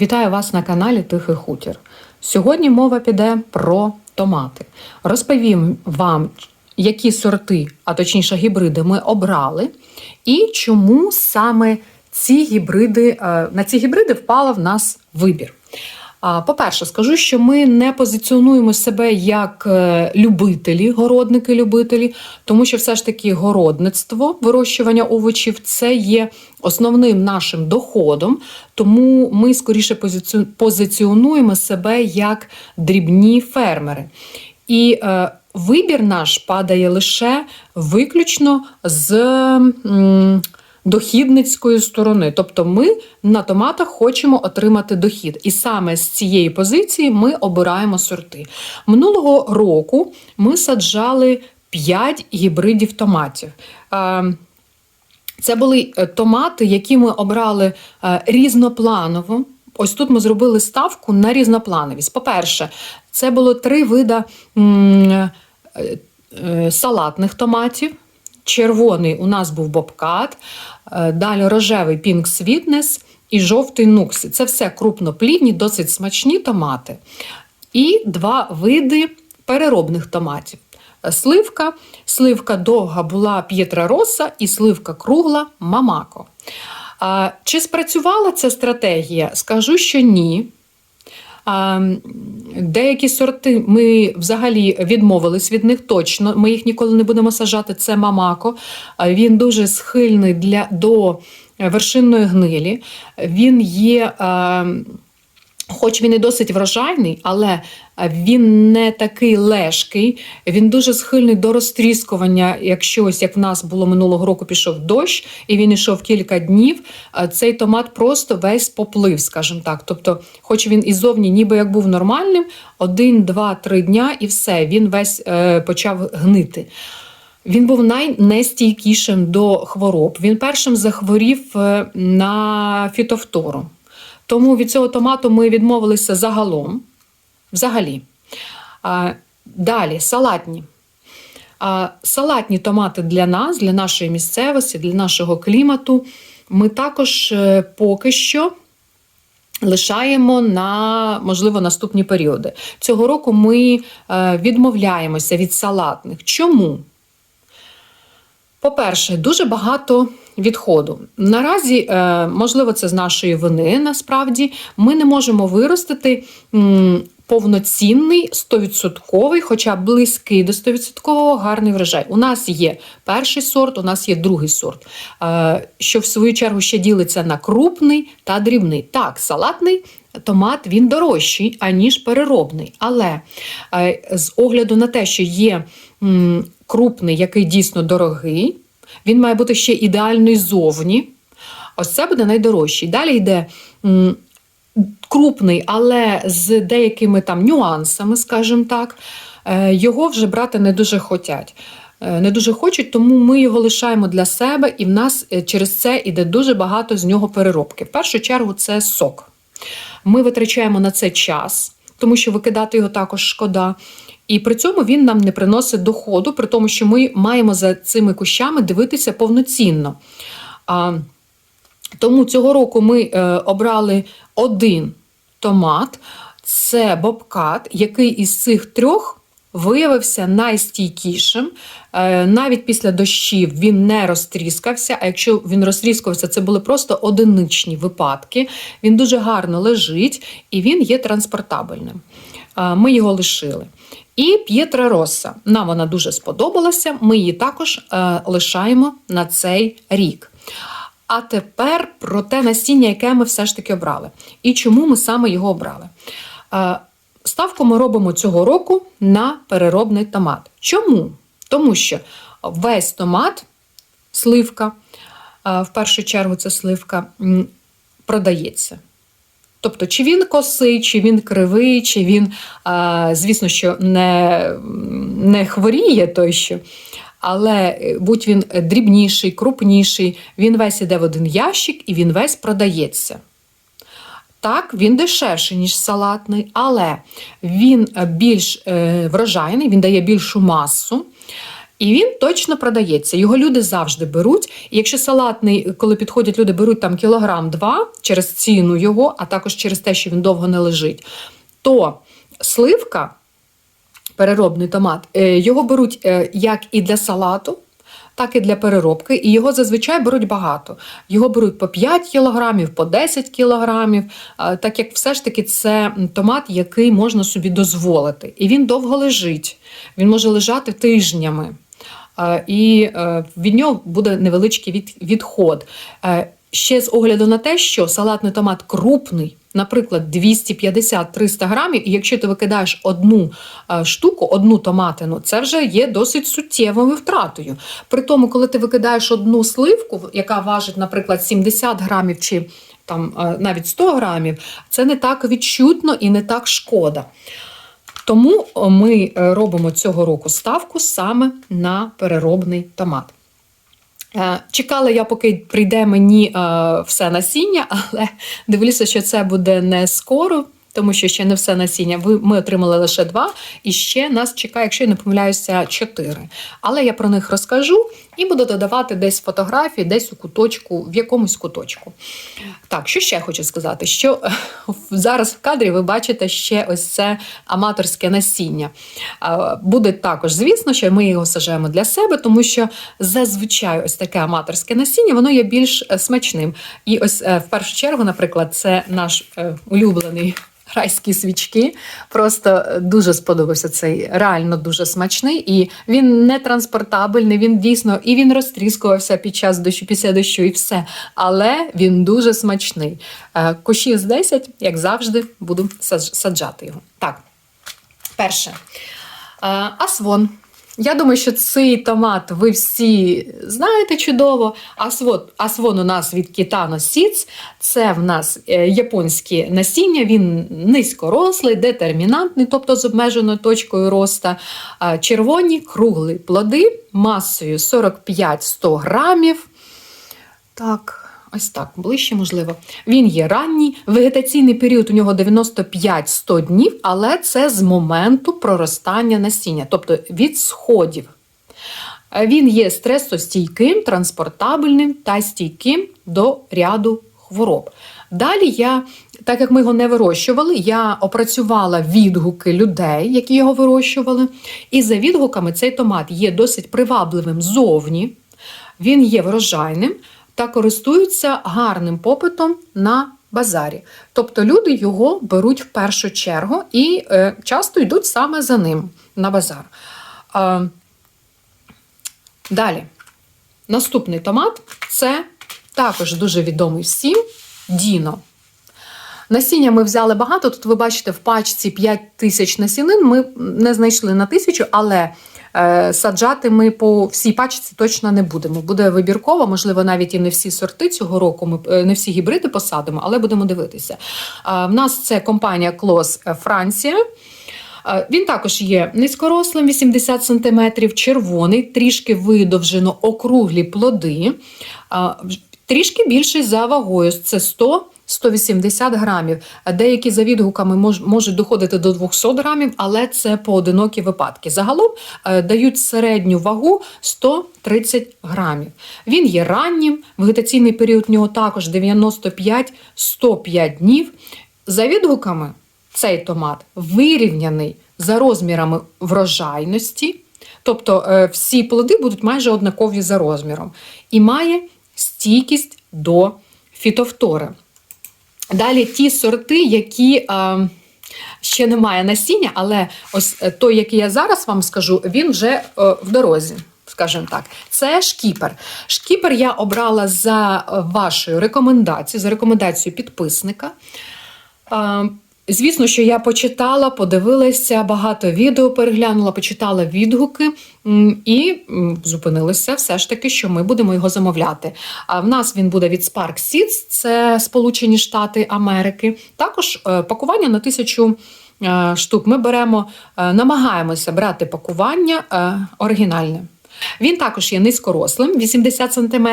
Вітаю вас на каналі Тихий Хутір. Сьогодні мова піде про томати. Розповім вам, які сорти, а точніше гібриди, ми обрали, і чому саме ці гібриди, е, на ці гібриди впала в нас вибір. По-перше, скажу, що ми не позиціонуємо себе як е, любителі, городники-любителі, тому що все ж таки городництво, вирощування овочів це є основним нашим доходом, тому ми скоріше позиціонуємо себе як дрібні фермери. І е, вибір наш падає лише виключно з. м, дохідницької сторони. Тобто ми на томатах хочемо отримати дохід. І саме з цієї позиції ми обираємо сорти. Минулого року ми саджали 5 гібридів томатів. Е, Це були е, томати, які ми обрали е, різнопланово. Ось тут ми зробили ставку на різноплановість. По-перше, це було три е, салатних томатів. Червоний у нас був бобкат, е, далі рожевий Pink Sweetness і жовтий нуксі. Це все крупноплідні, досить смачні томати. І два види переробних томатів. Сливка, сливка довга була П'єтра Роса і сливка кругла Мамако. Чи спрацювала ця стратегія? Скажу, що ні. Деякі сорти ми взагалі відмовились від них точно. Ми їх ніколи не будемо сажати. Це мамако. Він дуже схильний для, до вершинної гнилі. Він є. Хоч він і досить врожайний, але він не такий лежкий, він дуже схильний до розтріскування. Якщо ось як в нас було минулого року, пішов дощ, і він йшов кілька днів, цей томат просто весь поплив, скажімо так. Тобто, хоч він і зовні ніби як був нормальним, один, два, три дня і все, він весь е, почав гнити. Він був найнестійкішим до хвороб. Він першим захворів е, на фітофтору. Тому від цього томату ми відмовилися загалом. Взагалі. Далі салатні. Салатні томати для нас, для нашої місцевості, для нашого клімату. Ми також е, поки що лишаємо на, можливо, наступні періоди. Цього року ми е, відмовляємося від салатних. Чому? По-перше, дуже багато відходу. Наразі, е, можливо, це з нашої вини, насправді, ми не можемо виростити повноцінний 100%, хоча близький до 100% гарний врожай. У нас є перший сорт, у нас є другий сорт, е, що в свою чергу ще ділиться на крупний та дрібний. Так, салатний. Томат він дорожчий, аніж переробний. Але е, з огляду на те, що є крупний, який дійсно дорогий, він має бути ще ідеальний зовні. Ось це буде найдорожчий. Далі йде крупний, але з деякими там нюансами, скажімо так, Е, його вже брати не дуже хотять. Е, Не дуже хочуть, тому ми його лишаємо для себе, і в нас е, через це йде дуже багато з нього переробки. В першу чергу це сок. Ми витрачаємо на це час, тому що викидати його також шкода. І при цьому він нам не приносить доходу, при тому, що ми маємо за цими кущами дивитися повноцінно. А, тому цього року ми е, обрали один томат, це бобкат, який із цих трьох виявився найстійкішим. Е, навіть після дощів він не розтріскався. А якщо він розтріскався, це були просто одиничні випадки. Він дуже гарно лежить і він є транспортабельним. Ми його лишили. І П'єтра Росса. Нам вона дуже сподобалася. Ми її також е, лишаємо на цей рік. А тепер про те насіння, яке ми все ж таки обрали. І чому ми саме його обрали? Е, Ставку ми робимо цього року на переробний томат. Чому? Тому що весь томат, сливка, е, в першу чергу це сливка, продається. Тобто, чи він косий, чи він кривий, чи він, звісно, що не, не хворіє той що. Але е, будь він дрібніший, крупніший, він весь іде в один ящик і він весь продається. Так, він дешевший, ніж салатний, але він е, більш е, врожайний, він дає більшу масу. І він точно продається. Його люди завжди беруть. І якщо салатний, коли підходять люди, беруть там кілограм два через ціну його, а також через те, що він довго не лежить, то сливка, переробний томат, е, його беруть е, як і для салату. Так і для переробки, і його зазвичай беруть багато. Його беруть по 5 кілограмів, по 10 кілограмів, так як все ж таки це томат, який можна собі дозволити. І він довго лежить, він може лежати тижнями. Е, І е, від нього буде невеличкий від- відход. Е, Ще з огляду на те, що салатний томат крупний, наприклад, 250-300 грамів, і якщо ти викидаєш одну штуку, одну томатину, це вже є досить суттєвою втратою. При тому, коли ти викидаєш одну сливку, яка важить, наприклад, 70 грамів чи там навіть 100 грамів, це не так відчутно і не так шкода. Тому ми е, робимо цього року ставку саме на переробний томат. Е, Чекала я, поки прийде мені е, все насіння, але дивлюся, що це буде не скоро, тому що ще не все насіння. Ми отримали лише два, і ще нас чекає, якщо я не помиляюся, чотири. Але я про них розкажу і буду додавати десь фотографії, десь у куточку, в якомусь куточку. Так, що ще хочу сказати? Що е, зараз в кадрі ви бачите ще ось це аматорське насіння. Буде також, звісно, що ми його сажаємо для себе, тому що зазвичай ось таке аматорське насіння, воно є більш е, смачним. І ось е, в першу чергу, наприклад, це наш улюблений. Райські свічки просто е, дуже сподобався цей реально дуже смачний, і він не транспортабельний. Він дійсно і він розтріскувався під час дощу, після дощу, і все. Але він дуже смачний. Е, з 10, як завжди, буду саджати його. Так, перше. Е, Асвон. Я думаю, що цей томат ви всі знаєте чудово. Асвон, асвон у нас від Kitano Seeds. Це в нас е, японське насіння, він низькорослий, детермінантний, тобто з обмеженою точкою роста. Червоні круглі плоди масою 45-100 грамів. Так, ось так, ближче можливо. Він є ранній, вегетаційний період у нього 95-100 днів, але це з моменту проростання насіння, тобто від сходів. Е, Він є стресостійким, транспортабельним та стійким до ряду хвороб. Далі я, так як ми його не вирощували, я опрацювала відгуки людей, які його вирощували. І за відгуками цей томат є досить привабливим зовні, він є врожайним та користується гарним попитом на базарі. Тобто люди його беруть в першу чергу і е, часто йдуть саме за ним на базар. Е, Далі. Наступний томат це також дуже відомий всім Діно. Насіння ми взяли багато. Тут ви бачите, в пачці 5 тисяч насінин. Ми не знайшли на тисячу, але саджати ми по всій пачці точно не будемо. Буде вибірково, можливо, навіть і не всі сорти цього року. Ми е, не всі гібриди посадимо, але будемо дивитися. В нас це компанія Клос Франція. Е, Він також є низькорослим, 80 см, червоний, трішки видовжено округлі плоди, трішки більший за вагою. Це 100 180 грамів. Деякі за відгуками мож- можуть доходити до 200 грамів, але це поодинокі випадки. Загалом е, дають середню вагу 130 грамів. Він є раннім, вегетаційний період в нього також 95-105 днів. За відгуками цей томат вирівняний за розмірами врожайності, тобто е, всі плоди будуть майже однакові за розміром, і має стійкість до фітофтори. Далі ті сорти, які е, ще немає насіння, але ось е, той, який я зараз вам скажу, він вже е, в дорозі. Скажімо так, це шкіпер. Шкіпер я обрала за е, вашою рекомендацією, за рекомендацією підписника. Е, Звісно, що я почитала, подивилася, багато відео переглянула, почитала відгуки і м, зупинилися все ж таки, що ми будемо його замовляти. А в нас він буде від Spark Seeds, це Сполучені Штати Америки. Також е, пакування на тисячу е, штук. Ми беремо, е, намагаємося брати пакування оригінальне. Він також є низькорослим, 80 см.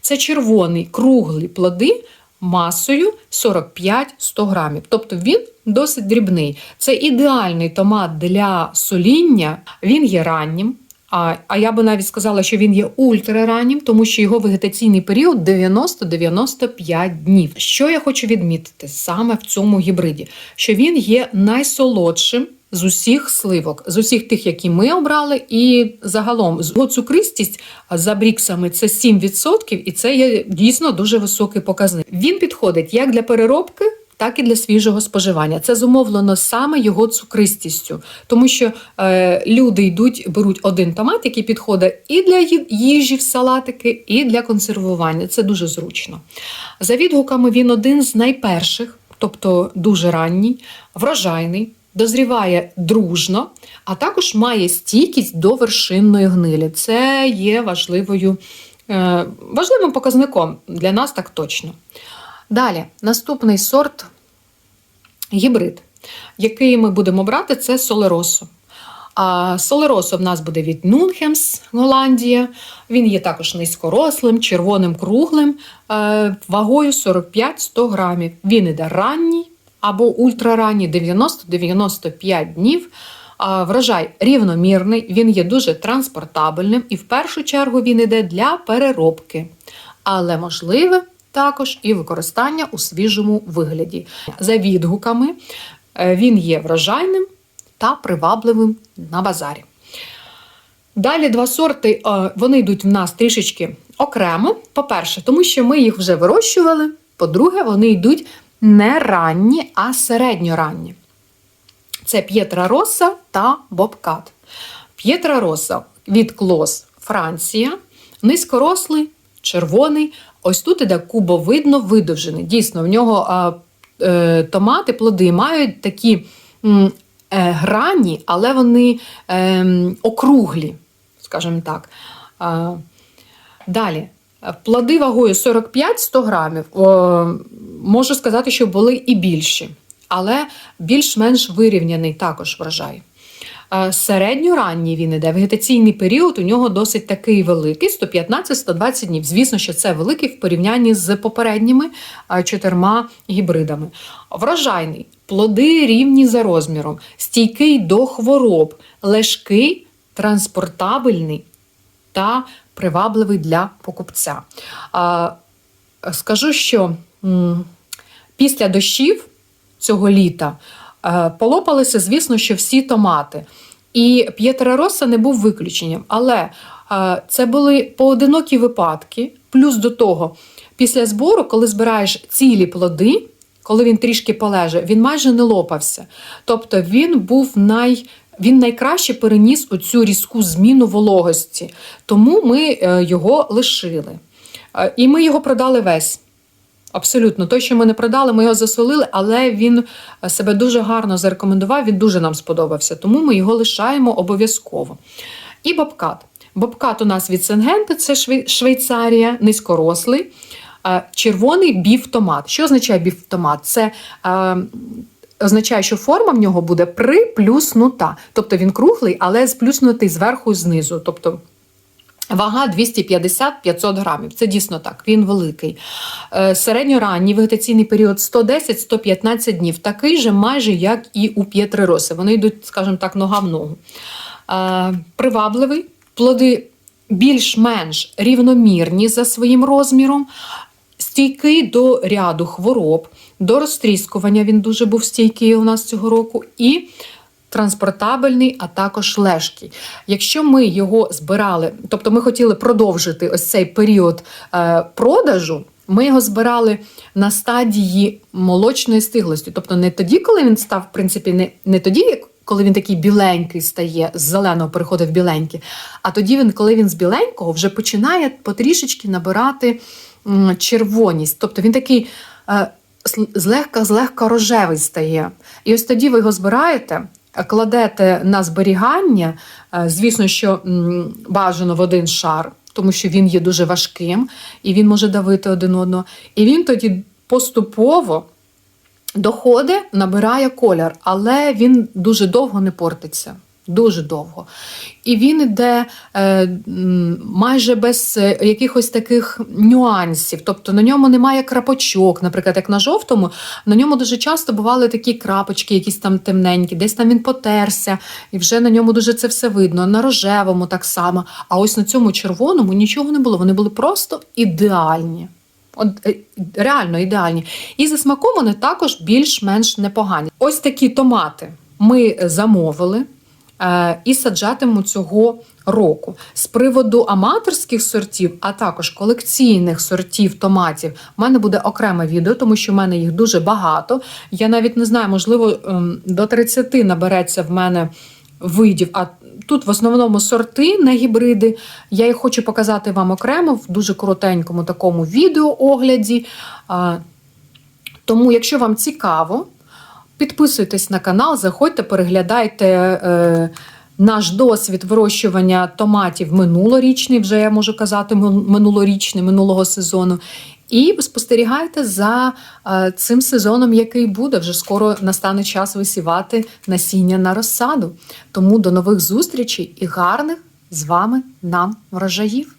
Це червоний круглі плоди масою 45-100 грамів. Тобто він досить дрібний. Це ідеальний томат для соління. Він є раннім, А, а я би навіть сказала, що він є ультрараннім, тому що його вегетаційний період 90-95 днів. Що я хочу відмітити саме в цьому гібриді? Що він є найсолодшим. З усіх сливок, з усіх тих, які ми обрали, і загалом цукристість за бріксами це 7%, і це є дійсно дуже високий показник. Він підходить як для переробки, так і для свіжого споживання. Це зумовлено саме його цукристістю, тому що е, люди йдуть, беруть один томат, який підходить і для їжі в салатики, і для консервування. Це дуже зручно. За відгуками він один з найперших, тобто дуже ранній, врожайний. Дозріває дружно, а також має стійкість до вершинної гнилі. Це є важливою, е, важливим показником для нас так точно. Далі, наступний сорт гібрид, який ми будемо брати, це Солеросо. Солеросо в нас буде від Нунхемс, Голландія. Він є також низькорослим, червоним круглим, е, вагою 45-100 грамів. Він іде ранній або ультраранній 90-95 днів. Врожай рівномірний, він є дуже транспортабельним і в першу чергу він іде для переробки, але можливе також і використання у свіжому вигляді. За відгуками, е, він є врожайним та привабливим на базарі. Далі два сорти, е, вони йдуть в нас трішечки окремо. По-перше, тому що ми їх вже вирощували. По-друге, вони йдуть не ранні, а середньоранні. Це П'єтра Роса та Бобкат. П'єтра Роса від Клос Франція, низькорослий, червоний. Ось тут іде кубовидно видовжений. Дійсно, в нього а, е, томати, плоди мають такі е, грані, але вони е, округлі, скажімо так. А, далі. Плоди вагою 45-100 грамів. Можу сказати, що були і більші, але більш-менш вирівняний також врожай. Е, Середньоранній він іде. Вегетаційний період у нього досить такий великий 115-120 днів. Звісно, що це великий в порівнянні з попередніми е, чотирма гібридами. Врожайний, плоди рівні за розміром, стійкий до хвороб, лежкий, транспортабельний та привабливий для покупця. Скажу, що після дощів цього літа е, полопалися, звісно, що всі томати. І П'єтера Роса не був виключенням. Але е, це були поодинокі випадки. Плюс до того, після збору, коли збираєш цілі плоди, коли він трішки полеже, він майже не лопався. Тобто він був най. Він найкраще переніс оцю різку зміну вологості, тому ми е, його лишили. І ми його продали весь. Абсолютно, той, що ми не продали, ми його засолили, але він е, себе дуже гарно зарекомендував, він дуже нам сподобався, тому ми його лишаємо обов'язково. І бобкат. Бобкат у нас від Сенгенти, це Швейцарія, низькорослий, е, червоний біфтомат. Що означає біфтомат? Це е, означає, що форма в нього буде приплюснута. Тобто він круглий, але сплюснутий зверху і знизу. Тобто Вага 250-500 грамів. Це дійсно так, він великий. Е, Середньоранній вегетаційний період 110-115 днів. Такий же майже, як і у п'єтрироси. Вони йдуть, скажімо так, нога в ногу. Е, Привабливий, плоди більш-менш рівномірні за своїм розміром, стійкий до ряду хвороб, до розтріскування він дуже був стійкий у нас цього року. І транспортабельний, а також лежкий. Якщо ми його збирали, тобто ми хотіли продовжити ось цей період е, продажу. Ми його збирали на стадії молочної стиглості. Тобто не тоді, коли він став, в принципі, не, не тоді, коли він такий біленький стає, з зеленого переходить в біленький, а тоді він, коли він з біленького, вже починає потрішечки набирати червоність. Тобто він такий е, злегка, злегка рожевий стає. І ось тоді ви його збираєте, кладете на зберігання, е, звісно, що бажано в один шар, тому що він є дуже важким і він може давити один одного. І він тоді поступово доходить, набирає колір, але він дуже довго не портиться. Дуже довго. І він іде е, майже без е, якихось таких нюансів. Тобто на ньому немає крапочок, наприклад, як на жовтому, на ньому дуже часто бували такі крапочки, якісь там темненькі, десь там він потерся, і вже на ньому дуже це все видно. На рожевому так само. А ось на цьому червоному нічого не було. Вони були просто ідеальні. От, е, реально ідеальні. І за смаком вони також більш-менш непогані. Ось такі томати ми замовили і саджатиму цього року. З приводу аматорських сортів, а також колекційних сортів томатів, в мене буде окреме відео, тому що в мене їх дуже багато. Я навіть не знаю, можливо, ем, до 30 набереться в мене видів. А тут в основному сорти не гібриди. Я їх хочу показати вам окремо в дуже коротенькому такому відеоогляді. А, Тому, якщо вам цікаво, підписуйтесь на канал, заходьте, переглядайте е, наш досвід вирощування томатів минулорічний, вже я можу казати, минулорічний, минулого сезону. І спостерігайте за е, цим сезоном, який буде. Вже скоро настане час висівати насіння на розсаду. Тому до нових зустрічей і гарних з вами нам врожаїв!